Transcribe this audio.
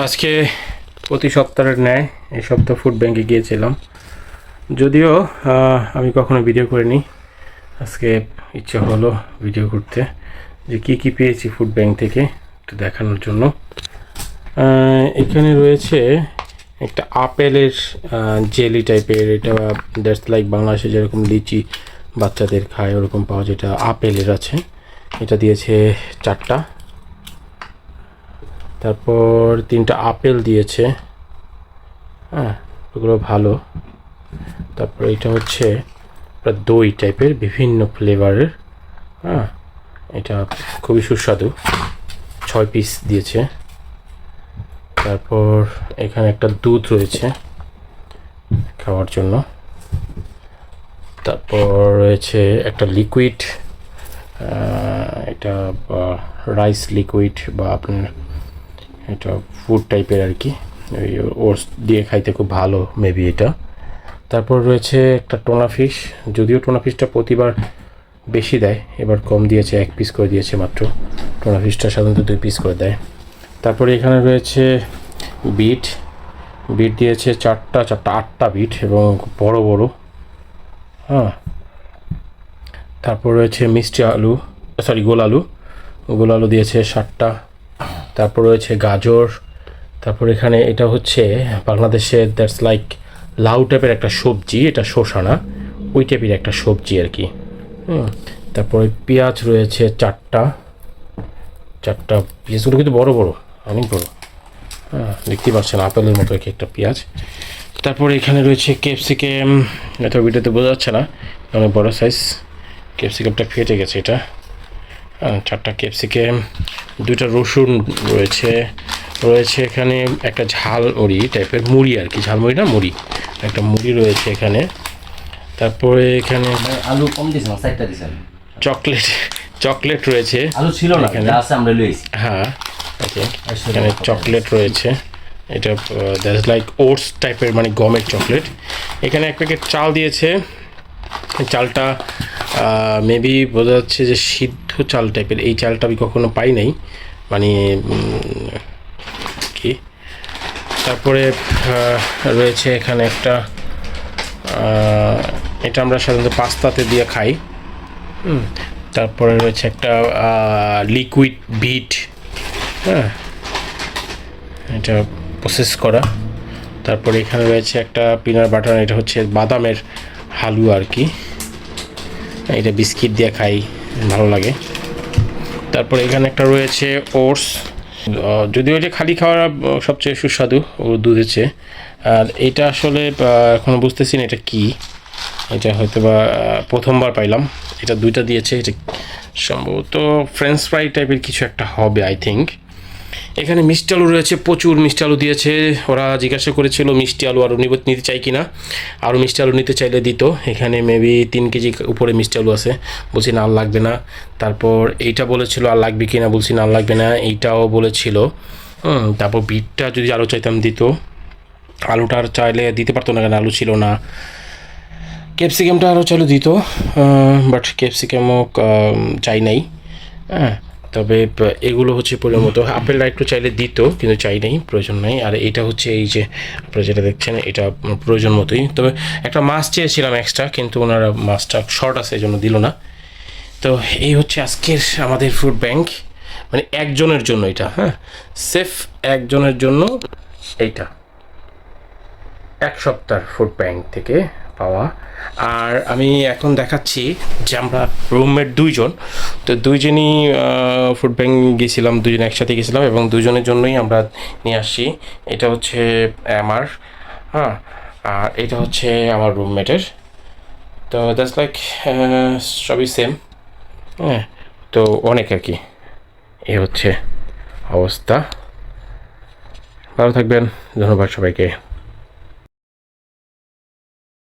আজকে প্রতি সপ্তাহের ন্যায় এই সপ্তাহ ফুড ব্যাংকে গিয়েছিলাম। যদিও আমি কখনো ভিডিও করিনি। আজকে ইচ্ছা হলো ভিডিও করতে। যে কি কি পেয়েছি ফুড ব্যাংক থেকে একটু দেখানোর জন্য। এখানে রয়েছে একটা আপেলের জেলি টাইপের এটা দ্যাটস লাইক বাংলাদেশে যেরকম লিচি বাচ্চাদের খায়, ওরকম পাওয়া যেটা আপেলের আছে। এটা দিয়েছে চারটা। তারপর তিনটা আপেল দিয়েছে। হ্যাঁ ওগুলো ভালো। তারপর এটা হচ্ছে দই টাইপের বিভিন্ন ফ্লেভারের। হ্যাঁ এটা খুবই সুস্বাদু। ছয় পিস দিয়েছে। তারপর এখানে একটা দুধ রয়েছে খাওয়ার জন্য। তারপর রয়েছে একটা লিকুইড এটা রাইস লিকুইড বা আপনার এটা ফুড টাইপের আর কি। ওই ওটস দিয়ে খাইতে খুব ভালো মেবি এটা। তারপর রয়েছে একটা টোনা ফিশ যদিও টোনা ফিশটা প্রতিবার বেশি দেয়, এবার কম দিয়েছে, এক পিস করে দিয়েছে মাত্র। টোনা ফিশটা সাধারণত দুই পিস করে দেয়। তারপরে এখানে রয়েছে বিট বিট দিয়েছে চারটা চারটা, আটটা বিট এবং বড় বড়। হ্যাঁ। তারপর রয়েছে মিষ্টি আলু সরি গোল আলু। গোল আলু দিয়েছে ষাটটা তারপর রয়েছে গাজর, তারপর এখানে এটা হচ্ছে বাংলাদেশের দ্যাটস লাইক লাউ টাইপের একটা সবজি, এটা শসা না ওই টাইপের একটা সবজি আর কি। তারপরে পেঁয়াজ রয়েছে চারটা চারটা পেঁয়াজগুলো কিন্তু বড় বড়, অনেক বড়। হ্যাঁ দেখতে পাচ্ছেন আপেলের মতো এক একটা পেঁয়াজ। তারপর এখানে রয়েছে ক্যাপসিকাম এটা ভিডিওতে বোঝা যাচ্ছে না, অনেক বড় সাইজ ক্যাপসিকামটা ফেটে গেছে এটা। চারটা ক্যাপসিকাম দুইটা রসুন রয়েছে রয়েছে এখানে একটা ঝাল মুড়ি টাইপের মুড়ি আর কি ঝালমুড়ি না মুড়ি একটা মুড়ি রয়েছে এখানে। তারপরে এখানে আলু কম দিয়েছেন সাইডটা দিয়েছেন? চকলেট চকলেট রয়েছে আলু ছিল না এখানে। আছে আমরা লইছি হ্যাঁ ওকে এখানে চকলেট রয়েছে। এটা দ্যাট ইজ লাইক ওটস টাইপের মানে গমের চকলেট। এখানে এক প্যাকেট চাল দিয়েছে। চালটা মেবি বোঝা যাচ্ছে যে সিদ্ধ চাল টাইপের এই চালটা আমি কখনো পাই নাই। মানে কি? তারপরে রয়েছে এখানে একটা এটা আমরা সাধারণত পাস্তাতে দিয়ে খাই। তারপরে রয়েছে একটা লিকুইড বিট হ্যাঁ এটা প্রসেস করা। তারপরে এখানে রয়েছে একটা পিনার বাটার এটা হচ্ছে বাদামের হালু আর কি। এটা বিস্কিট দিয়ে খাই ভালো লাগে। তারপরে এখানে একটা রয়েছে ওটস। যদিও এটা খালি খাওয়ার আহ, সবচেয়ে সুস্বাদু ও দুধের চেয়ে। আর এটা আসলে এখনও বুঝতেছি না এটা কি। এটা হয়তো বা প্রথমবার পাইলাম। এটা দুইটা দিয়েছে এটা সম্ভবত ফ্রেঞ্চ ফ্রাই টাইপের কিছু একটা হবে আই থিঙ্ক এখানে মিষ্টি আলু রয়েছে, প্রচুর মিষ্টি আলু দিয়েছে। ওরা জিজ্ঞাসা করেছিল মিষ্টি আলু আরও নিতে চাই কিনা? আরও মিষ্টি আলু নিতে চাইলে দিত। এখানে মেবি তিন কেজি উপরে মিষ্টি আলু আছে। বলছি, না, আর লাগবে না। তারপর এইটা বলেছিল, আর লাগবে কিনা? বলছি, না, আর লাগবে না। এইটাও বলেছিল। তারপর বিটটা যদি আলু চাইতাম দিত। আলুটা আর চাইলে দিতে পারতো না কেন? আলু ছিল না। ক্যাপসিকামটা আরও চালু দিত। বাট ক্যাপসিকামও চাই নাই। হ্যাঁ তবে এগুলো হচ্ছে পরিমাণ মতো আপেলটা একটু চাইলে দিত, কিন্তু চাই নাই, প্রয়োজন নাই। আর এটা হচ্ছে এই যে আপনারা যেটা দেখছেন, এটা প্রয়োজন মতোই। তবে একটা মাছ চেয়েছিলাম এক্সট্রা কিন্তু ওনারা মাছটা শর্ট আছে এই জন্য দিল না। তো এই হচ্ছে আজকের আমাদের ফুড ব্যাংক মানে একজনের জন্য এটা হ্যাঁ? সেফ একজনের জন্য এইটা। এক সপ্তাহ ফুড ব্যাংক থেকে পাওয়া। আর আমি এখন দেখাচ্ছি যে আমরা রুমমেট দুইজন। তো দুইজনই ফুড ব্যাংক গেছিলাম দুজন একসাথে গেছিলাম এবং দুজনের জন্যই আমরা নিয়ে আসছি। এটা হচ্ছে আমার হ্যাঁ আর এটা হচ্ছে আমার রুমমেটের তো দ্যাটস লাইক সবই সেম হ্যাঁ তো অনেক আর কি। এ হচ্ছে অবস্থা। ভালো থাকবেন। ধন্যবাদ সবাইকে।